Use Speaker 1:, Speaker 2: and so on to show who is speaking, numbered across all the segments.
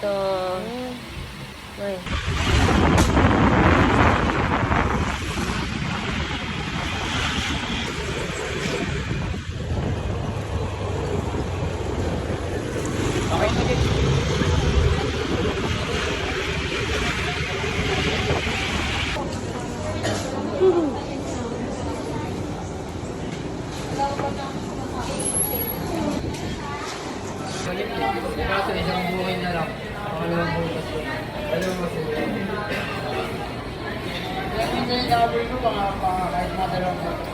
Speaker 1: 的，对。Kaso isang buhay na lang. Pangalawang buhay ko. Dalawang masulat. Kaya hindi na cover ko baka kahit mga dalawang buhay.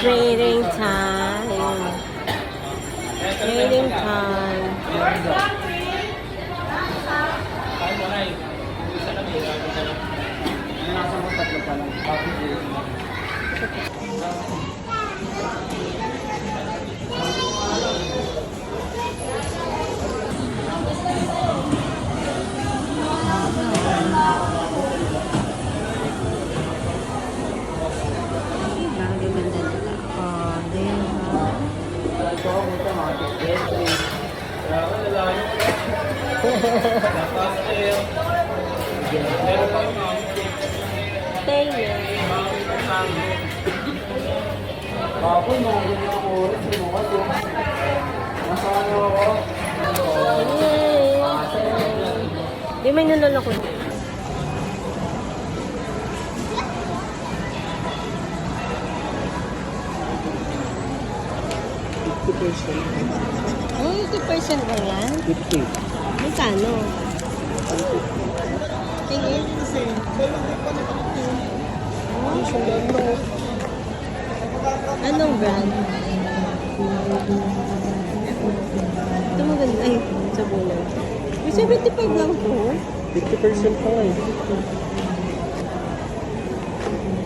Speaker 2: Trading time. Trading time.
Speaker 1: Meron pa yung mga ganyan ang oras. Yung mga to. Nasa ano ako?
Speaker 2: Di may nalala ko. Oh, 50% lang yan?
Speaker 1: 50.
Speaker 2: Magkano? Tingin. Anong brand? Ito maganda. Ay, sa bulay. May 75 lang to.
Speaker 1: 50% pa eh.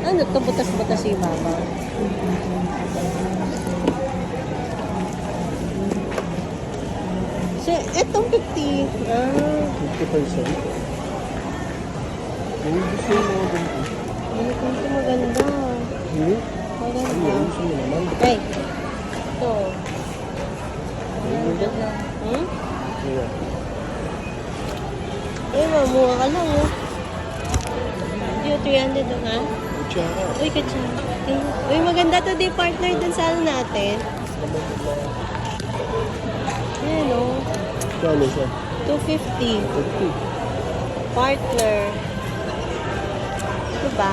Speaker 2: Ano to? Butas-butas yung baba. So, etong 50. Ah,
Speaker 1: 50%? Yung gusto mo mga ganito.
Speaker 2: ano ito maganda.
Speaker 1: Hmm? Ano
Speaker 2: Maganda.
Speaker 1: yung gusto mo naman?
Speaker 2: Ay, ito.
Speaker 1: Maganda.
Speaker 2: Hmm?
Speaker 1: Yeah.
Speaker 2: Eh, mamuha ka lang, oh. Yung 300 doon, ha?
Speaker 1: Tsaka.
Speaker 2: Uy, katsa. Eh, Uy, maganda to di partner dun sa ano natin. Ayan, oh.
Speaker 1: Kano siya?
Speaker 2: 250.
Speaker 1: 50.
Speaker 2: Partner. Diba?